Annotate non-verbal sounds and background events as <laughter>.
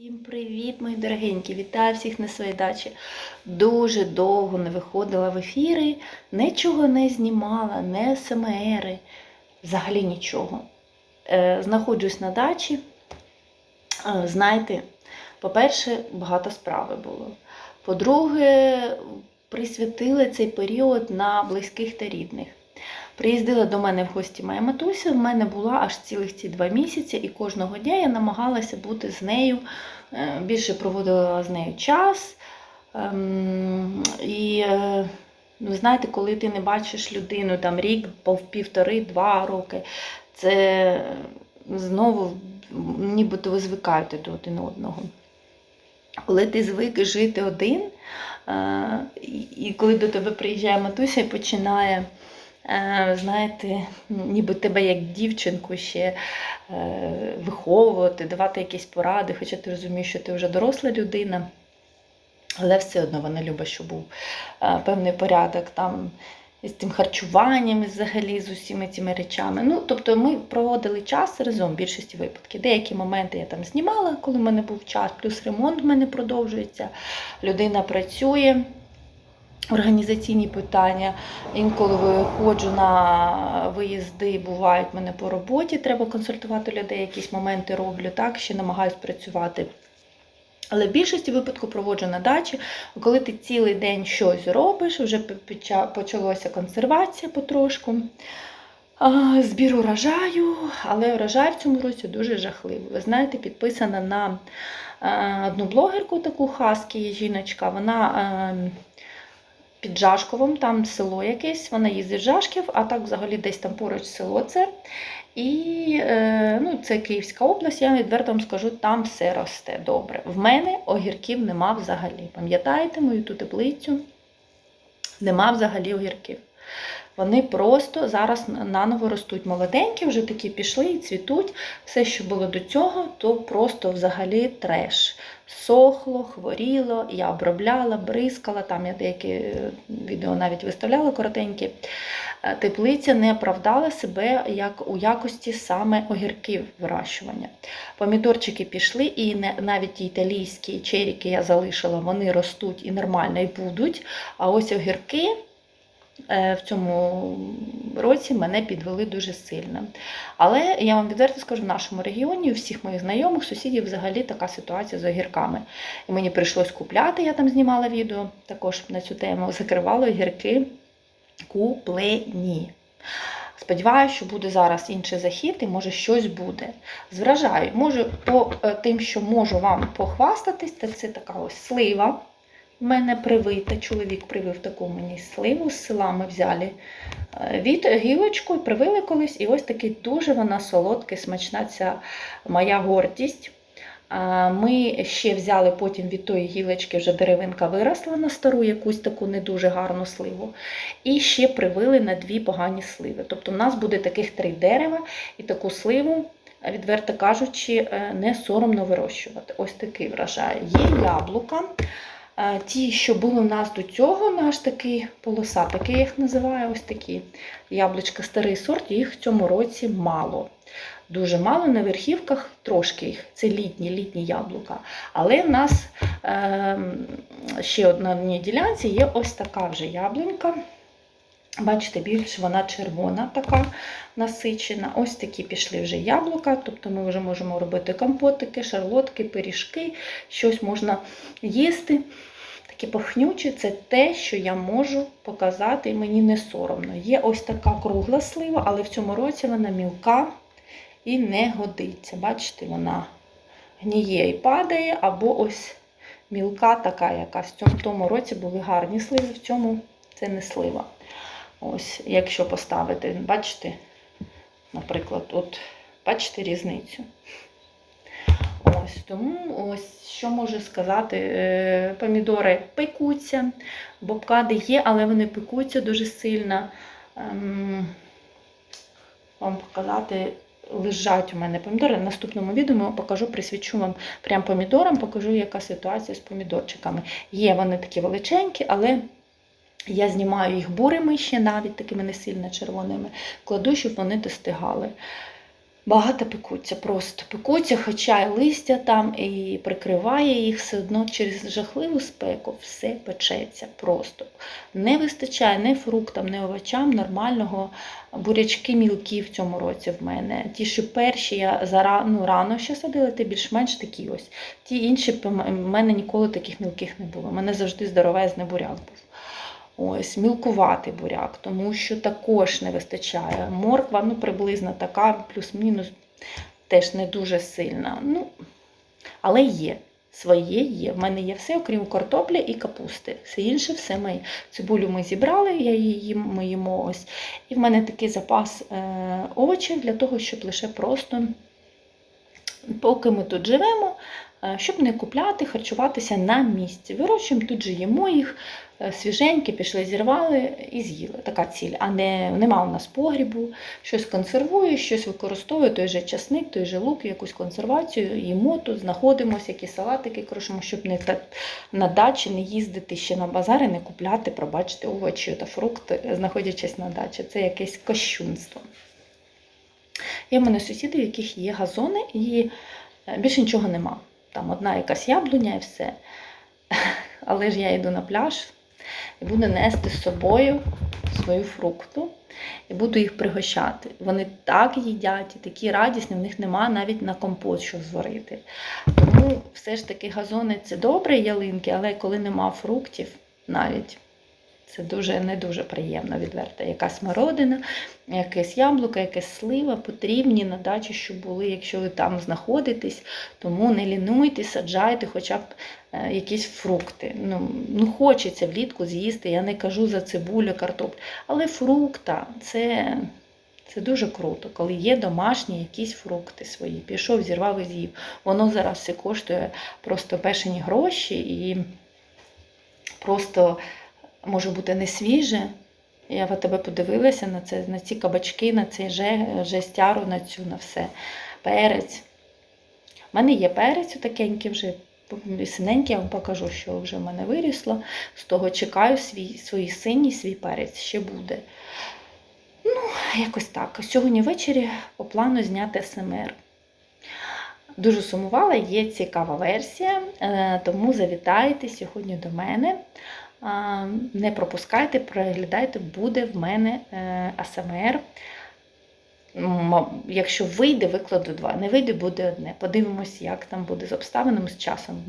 Всім привіт, мої дорогенькі! Вітаю всіх на своїй дачі. Дуже довго не виходила в ефіри, нічого не знімала, не СМРи, взагалі нічого. Е, Знаходжусь на дачі. Е, Знаєте, по-перше, багато справи було. По-друге, присвятила цей період на близьких та рідних. Приїздила до мене в гості моя матуся, в мене була аж цілих ці два місяці, і кожного дня я намагалася бути з нею, е, більше проводила з нею час. Ем, І е, ви знаєте, коли ти не бачиш людину там рік, півтори, два роки, це знову нібито ви звикаєте до один одного. Коли ти звик жити один, е, і- коли до тебе приїжджає матуся і починає знаєте, ніби тебе як дівчинку ще е, виховувати, давати якісь поради, хоча ти розумієш, що ти вже доросла людина, але все одно вона любить, щоб був е, певний порядок там. З тим харчуванням, взагалі з усіма цими речами. Ну, тобто ми проводили час разом в більшості випадків. Деякі моменти я там знімала, коли в мене був час, плюс ремонт в мене продовжується. Людина працює організаційні питання. Інколи виходжу на виїзди, бувають мене по роботі, треба консультувати людей, якісь моменти роблю, так, ще намагаюсь працювати. Але в більшості випадку проводжу на дачі, коли ти цілий день щось робиш, вже почалася консервація потрошку. Збір урожаю, але урожай в цьому році дуже жахливий. Ви знаєте, підписана на е, одну блогерку, таку хаскі жіночка. Вона е, під Жашковом, там село якесь, вона їздить з Жашків, а так взагалі десь там поруч село це. І е, ну, це Київська область, я відверто вам скажу, там все росте добре. В мене огірків нема взагалі. Пам'ятаєте мою ту теплицю? Нема взагалі огірків. Вони просто зараз наново ростуть молоденькі, вже такі пішли і цвітуть. Все, що було до цього, то просто взагалі треш. Сохло, хворіло, я обробляла, бризкала, там я деякі е, відео навіть виставляла коротенькі. Е, Теплиця не оправдала себе як у якості саме огірків вирощування. Помідорчики пішли, і навіть італійські черіки я залишила, вони ростуть і нормально і будуть. А ось огірки в цьому році мене підвели дуже сильно. Але я вам відверто скажу, в нашому регіоні у всіх моїх знайомих, сусідів взагалі така ситуація з огірками. І мені прийшлось купляти, я там знімала відео також на цю тему, <laughs> закривала огірки куплені. Сподіваюся, що буде зараз інший захід і може щось буде. З врожаю. Можу по е, тим, що можу вам похвастатись, це така ось слива. Мене привита, чоловік привив таку мені сливу з села ми взяли е, від гілочку привили колись. І ось такий дуже вона солодка, смачна ця моя гордість. Ми ще взяли потім від тої гілочки, вже деревинка виросла на стару, якусь таку не дуже гарну сливу. І ще привили на дві погані сливи. Тобто в нас буде таких три дерева, і таку сливу, відверто кажучи, е, не соромно вирощувати. Ось такий врожай. Є яблука. Е, Ті, що були в нас до цього, наш такий полосатий, я їх називаю, ось такі яблучка, старий сорт, їх в цьому році мало. Дуже мало на верхівках, трошки їх. Це літні, літні яблука. Але в нас е, ще на одній ділянці є ось така вже яблунька. Бачите, більш вона червона, така насичена. Ось такі пішли вже яблука. Тобто ми вже можемо робити компотики, шарлотки, пиріжки, щось можна їсти. Такі пахнючі це те, що я можу показати, і мені не соромно. Є ось така кругла слива, але в цьому році вона мілка і не годиться. Бачите, вона гніє і падає, або ось мілка така якась. В тому році були гарні сливи, в цьому це не слива. Ось, якщо поставити, бачите, наприклад, от бачите різницю. Ось тому ось що можу сказати, е, помідори пекуться, бобкади є, але вони пекуться дуже сильно. Ем, Вам показати, лежать у мене помідори. В наступному відео покажу, присвячу вам прям помідорам, покажу, яка ситуація з помідорчиками. Є вони такі величенькі, але я знімаю їх бурими ще навіть такими не сильно червоними, кладу, щоб вони достигали. багато пекуться, просто пекуться, хоча й листя там і прикриває їх все одно через жахливу спеку, все печеться просто. Не вистачає ні фруктам, ні овочам нормального бурячки мілкі в цьому році в мене. Ті, що перші я зара, ну, рано ще садила, ті більш-менш такі ось. Ті інші в мене ніколи таких мілких не було. У мене завжди здоровезний буряк був. Ось, мілкуватий буряк, тому що також не вистачає. Морква ну, приблизно така, плюс-мінус, теж не дуже сильна. Ну, але є. Своє є. В мене є все, окрім картопля і капусти. Все інше, все моє. Цибулю ми зібрали, я її ми їмо ось. І в мене такий запас е, овочів для того, щоб лише просто, поки ми тут живемо, е, щоб не купляти, харчуватися на місці. Вирощуємо, тут же їмо їх свіженькі, пішли, зірвали і з'їли. Така ціль. А не, нема у нас погрібу, щось консервую, щось використовую, той же часник, той же лук, якусь консервацію, їмо тут, знаходимося, які салатики крушимо, щоб не на дачі не їздити ще на базари, не купляти, пробачте, овочі та фрукти, знаходячись на дачі. Це якесь кощунство. Є в мене сусіди, у яких є газони, і е, більше нічого нема. Там одна якась яблуня і все. <laughs> Але ж я йду на пляж і буду нести з собою свою фрукту і буду їх пригощати. Вони так їдять і такі радісні, в них нема навіть на компот що зварити. Тому все ж таки газони це добре, ялинки, але коли нема фруктів навіть. Це дуже не дуже приємно відверто. Якась смородина, якесь яблуко, якась слива потрібні на дачі, щоб були, якщо ви там знаходитесь. Тому не лінуйте, саджайте хоча б е, якісь фрукти. Ну, ну хочеться влітку з'їсти. Я не кажу за цибулю, картоплю, але фрукта це, це дуже круто, коли є домашні якісь фрукти свої. Пішов, зірвав і з'їв. Воно зараз все коштує просто бешені гроші і просто може бути не свіже. Я в тебе подивилася на це, на ці кабачки, на цей жестяру, на цю, на все. Перець. У мене є перець такенький вже синенький, я вам покажу, що вже в мене вирісло. З того чекаю свій, свій синій, свій перець ще буде. Ну, якось так. Сьогодні ввечері по плану зняти СМР. Дуже сумувала, є цікава версія, е, тому завітайте сьогодні до мене. Не пропускайте, переглядайте, буде в мене е, АСМР. Якщо вийде, викладу два. Не вийде, буде одне. Подивимось, як там буде з обставинами з часом.